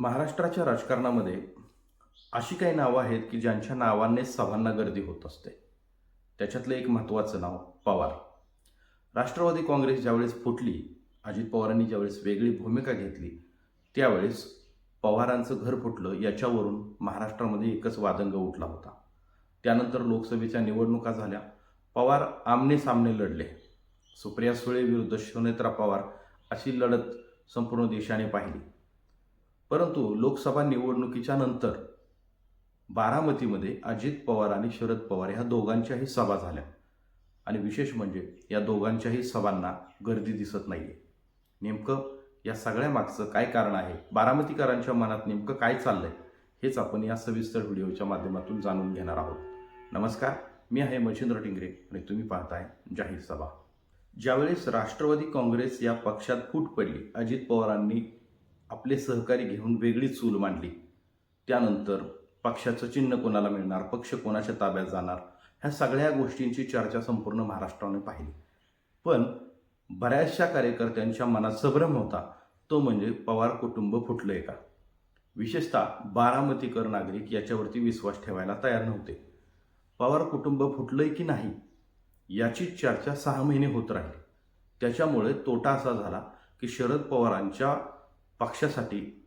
महाराष्ट्राच्या राजकारणामध्ये अशी काही नावं आहेत की ज्यांच्या नावाने सभांना गर्दी होत असते. त्याच्यातलं एक महत्त्वाचं नाव पवार. राष्ट्रवादी काँग्रेस ज्यावेळेस फुटली अजित पवारांनी ज्यावेळेस वेगळी भूमिका घेतली त्यावेळेस पवारांचं घर फुटलं याच्यावरून महाराष्ट्रामध्ये एकच वादंग उठला होता. त्यानंतर लोकसभेच्या निवडणुका झाल्या. पवार आमने सामने लढले. सुप्रिया सुळे विरुद्ध शिवनेत्रा पवार अशी लढत संपूर्ण देशाने पाहिली. परंतु लोकसभा निवडणुकीच्या नंतर बारामतीमध्ये अजित पवार आणि शरद पवार ह्या दोघांच्याही सभा झाल्या. आणि विशेष म्हणजे या दोघांच्याही सभांना गर्दी दिसत नाही आहे नेमकं या सगळ्या मागचं काय कारण आहे? बारामतीकरांच्या मनात नेमकं काय चाललंय? हेच आपण या सविस्तर व्हिडिओच्या माध्यमातून जाणून घेणार आहोत. नमस्कार मी आहे मच्छिंद्र टिंगरे आणि तुम्ही पाहताय जाहीर सभा. ज्यावेळेस राष्ट्रवादी काँग्रेस या पक्षात फूट पडली अजित पवारांनी आपले सहकारी घेऊन वेगळी चूल मांडली. त्यानंतर पक्षाचं चिन्ह कोणाला मिळणार पक्ष कोणाच्या ताब्यात जाणार ह्या सगळ्या गोष्टींची चर्चा संपूर्ण महाराष्ट्राने पाहिली. पण बऱ्याचशा कार्यकर्त्यांच्या मनात संभ्रम होता तो म्हणजे पवार कुटुंब फुटलंय का विशेषतः बारामतीकर नागरिक याच्यावरती विश्वास ठेवायला तयार नव्हते. पवार कुटुंब फुटलंय की नाही याची चर्चा सहा महिने होत राहिली. त्याच्यामुळे तोटा असा झाला की शरद पवारांच्या पक्षासाठी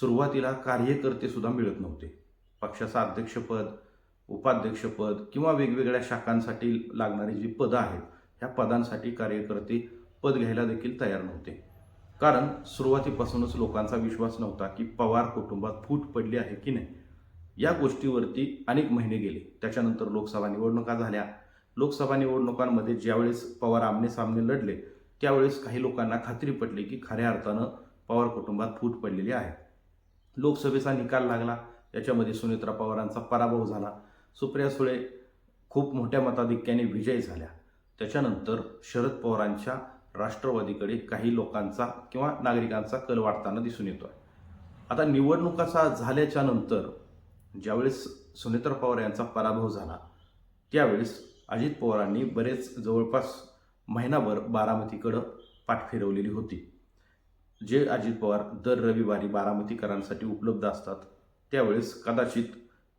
सुरुवातीला कार्यकर्तेसुद्धा मिळत नव्हते. पक्षाचं अध्यक्षपद उपाध्यक्षपद किंवा वेगवेगळ्या शाखांसाठी लागणारी जी पदं आहेत ह्या पदांसाठी कार्यकर्ते पद घ्यायला देखील तयार नव्हते. कारण सुरुवातीपासूनच लोकांचा विश्वास नव्हता की पवार कुटुंबात फूट पडली आहे की नाही. या गोष्टीवरती अनेक महिने गेले. त्याच्यानंतर लोकसभा निवडणुका झाल्या. लोकसभा निवडणुकांमध्ये ज्यावेळेस पवार आमने सामने लढले त्यावेळेस काही लोकांना खात्री पटली की खऱ्या अर्थानं पवार कुटुंबात फूट पडलेली आहे. लोकसभेचा निकाल लागला. याच्यामध्ये सुनेत्रा पवारांचा पराभव झाला. सुप्रिया सुळे खूप मोठ्या मताधिक्याने विजयी झाल्या. त्याच्यानंतर शरद पवारांच्या राष्ट्रवादीकडे काही लोकांचा किंवा नागरिकांचा कल वाढताना दिसून येतोय. आता निवडणुकाचा झाल्याच्यानंतर ज्यावेळेस सुनेत्रा पवार यांचा पराभव झाला त्यावेळेस अजित पवारांनी बरेच जवळपास महिनाभर बारामतीकडं पाठ फिरवलेली होती. जे अजित पवार दर रविवारी बारामतीकरांसाठी उपलब्ध असतात त्यावेळेस कदाचित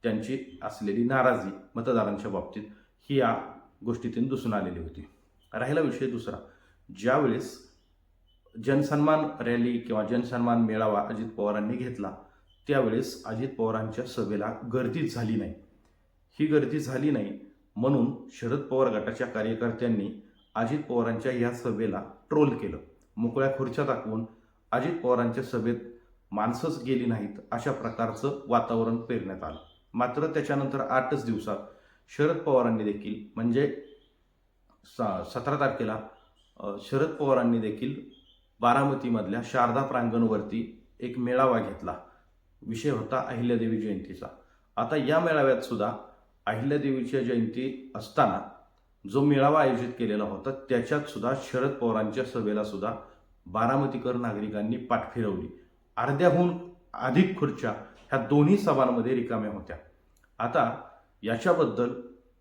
त्यांची असलेली नाराजी मतदारांच्या बाबतीत ही या गोष्टीतून दिसून आलेली होती. राहिला विषय दुसरा. ज्यावेळेस जनसन्मान रॅली किंवा जनसन्मान मेळावा अजित पवारांनी घेतला त्यावेळेस अजित पवारांच्या सभेला गर्दीच झाली नाही. ही गर्दी झाली नाही म्हणून शरद पवार गटाच्या कार्यकर्त्यांनी अजित पवारांच्या या सभेला ट्रोल केलं. मोकळ्या खुर्च्या दाखवून अजित पवारांच्या सभेत माणसंच गेली नाहीत अशा प्रकारचं वातावरण पेरण्यात आलं. मात्र त्याच्यानंतर आठच दिवसात शरद पवारांनी देखील म्हणजे सा सतरा तारखेला शरद पवारांनी देखील बारामतीमधल्या शारदा प्रांगणवरती एक मेळावा घेतला. विषय होता अहिल्यादेवी जयंतीचा. आता या मेळाव्यात सुद्धा अहिल्यादेवीची जयंती असताना जो मेळावा आयोजित केलेला होता त्याच्यात सुद्धा शरद पवारांच्या सभेला सुद्धा बारामतीकर नागरिकांनी पाठ फिरवली अर्ध्याहून अधिक खुर्च्या ह्या दोन्ही सभांमध्ये रिकाम्या होत्या. आता याच्याबद्दल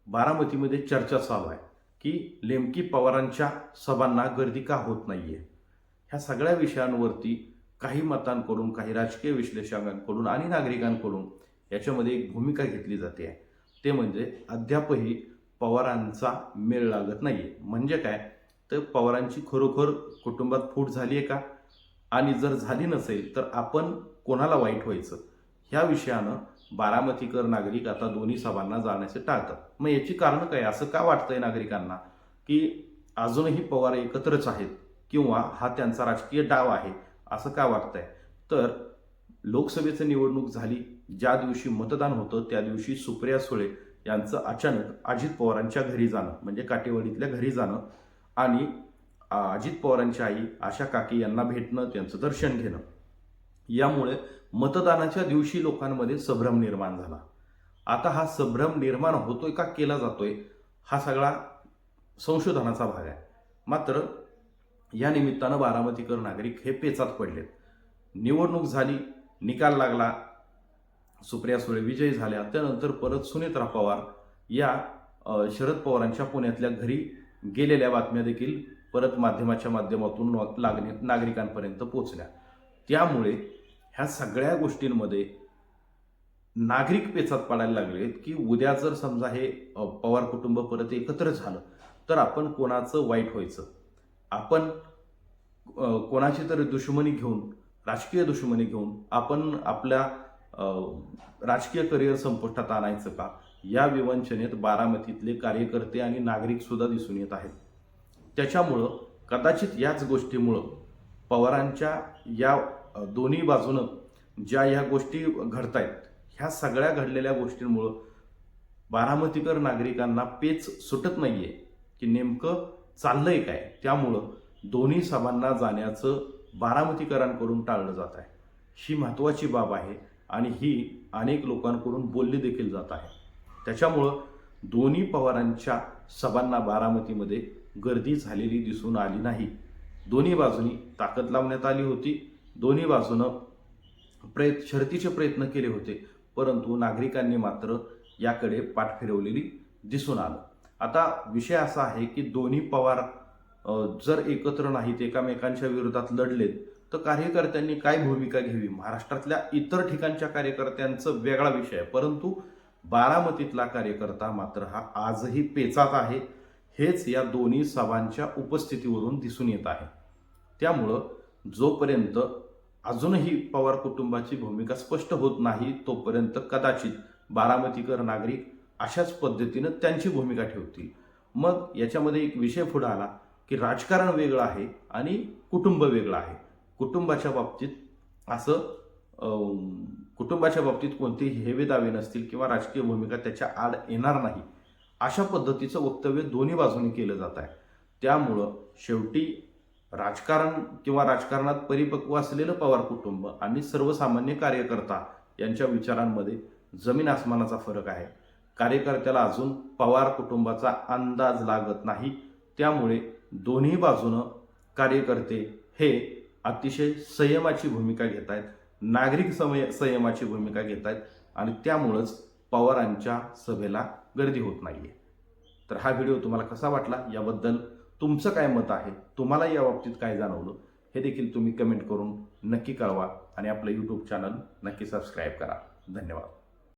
बारामतीमध्ये चर्चा चालू आहे की नेमकी पवारांच्या सभांना गर्दी का होत नाही आहे ह्या सगळ्या विषयांवरती काही मतांकडून काही राजकीय विश्लेषकांकडून आणि नागरिकांकडून याच्यामध्ये एक भूमिका घेतली जाते. आहे ते म्हणजे अद्यापही पवारांचा मेळ लागत नाहीये. म्हणजे काय? तर पवारांची खरोखर कुटुंबात फूट झाली आहे का? आणि जर झाली नसेल तर आपण कोणाला वाईट व्हायचं? ह्या विषयानं बारामतीकर नागरिक आता दोन्ही सभांना जाण्याचे टाळतात. मग याची कारणं काय? असं का वाटतंय नागरिकांना? की अजूनही पवार एकत्रच आहेत किंवा हा त्यांचा राजकीय डाव आहे असं का वाटतंय? तर लोकसभेची निवडणूक झाली ज्या दिवशी मतदान होतं त्या दिवशी सुप्रिया सुळे यांचं अचानक अजित पवारांच्या घरी जाणं म्हणजे काटेवाडीतल्या घरी जाणं आणि अजित पवारांची आई आशा काकी यांना भेटणं त्यांचं दर्शन घेणं. यामुळे मतदानाच्या दिवशी लोकांमध्ये संभ्रम निर्माण झाला. आता हा संभ्रम निर्माण होतोय का केला जातोय हा सगळा संशोधनाचा भाग आहे. मात्र या निमित्तानं बारामतीकर नागरिक हे पेचात पडलेत. निवडणूक झाली निकाल लागला. सुप्रिया सुळे विजयी झाल्या. त्यानंतर परत सुनेत्रा पवार या शरद पवारांच्या पुण्यातल्या घरी गेलेल्या बातम्या देखील परत माध्यमाच्या माध्यमातून लागणे नागरिकांपर्यंत पोचल्या त्यामुळे ह्या सगळ्या गोष्टींमध्ये नागरिक पेचात पडायला लागले की उद्या जर समजा हे पवार कुटुंब परत एकत्र झालं तर आपण कोणाचं वाईट व्हायचं? आपण कोणाची तरी दुश्मनी घेऊन राजकीय दुश्मनी घेऊन आपण आपल्या राजकीय करिअर संपुष्टात आणायचं का? या विवंचनेत बारामतीतले कार्यकर्ते आणि नागरिक सुद्धा दिसून येत आहेत. त्याच्यामुळं कदाचित याच गोष्टीमुळं पवारांच्या या दोन्ही बाजूनं ज्या ह्या गोष्टी घडतायत ह्या सगळ्या घडलेल्या गोष्टींमुळं बारामतीकर नागरिकांना पेच सुटत नाही आहे की नेमकं चाललंय काय. त्यामुळं दोन्ही सभांना जाण्याचं बारामतीकरांकडून टाळलं जात आहे. ही महत्त्वाची बाब आहे आणि ही अनेक लोकांकडून बोलली देखील जात आहे. त्याच्यामुळं दोन्ही पवारांच्या सभांना बारामतीमध्ये गर्दी झालेली दिसून आली नाही. दोन्ही बाजूनी ताकद लावण्यात आली होती. दोन्ही बाजूनं प्रयत् शर्तीचे प्रयत्न केले होते. परंतु नागरिकांनी मात्र याकडे पाठ फिरवलेली दिसून आलं. आता विषय असा आहे की दोन्ही पवार जर एकत्र नाहीत एकामेकांच्या विरोधात लढलेत तर कार्यकर्त्यांनी काय भूमिका घ्यावी? महाराष्ट्रातल्या इतर ठिकाणच्या कार्यकर्त्यांचं वेगळा विषय आहे. परंतु बारामतीतला कार्यकर्ता मात्र हा आजही पेचात आहे. हेच या दोन्ही सभांच्या उपस्थितीवरून दिसून येत आहे. त्यामुळं जोपर्यंत अजूनही पवार कुटुंबाची भूमिका स्पष्ट होत नाही तोपर्यंत कदाचित बारामतीकर नागरिक अशाच पद्धतीनं त्यांची भूमिका ठेवतील. मग याच्यामध्ये एक विषय पुढे आला की राजकारण वेगळं आहे आणि कुटुंब वेगळं आहे. कुटुंबाच्या बाबतीत असं कुटुंबाच्या बाबतीत कोणतेही हेवे दावे नसतील किंवा राजकीय भूमिका त्याच्या आड येणार नाही अशा पद्धतीचं वक्तव्य दोन्ही बाजूने केलं जात आहे. त्यामुळं शेवटी राजकारण किंवा राजकारणात परिपक्व असलेलं पवार कुटुंब आणि सर्वसामान्य कार्यकर्ता यांच्या विचारांमध्ये जमीन आसमानाचा फरक आहे. कार्यकर्त्याला अजून पवार कुटुंबाचा अंदाज लागत नाही. त्यामुळे दोन्ही बाजूनं कार्यकर्ते हे अतिशय संयमाची भूमिका घेत आहेत नागरिक समय संयमाची भूमिका घेत आहेत आणि त्यामुळंच पवारांच्या सभेला गर्दी होत नाहीये. तर हा व्हिडिओ तुम्हाला कसा वाटला? याबद्दल तुमचं काय मत आहे? तुम्हाला या बाबतीत काय जाणवलं? हे देखील तुम्ही कमेंट करून नक्की कळवा आणि आपलं यूट्यूब चॅनल नक्की सबस्क्राईब करा. धन्यवाद.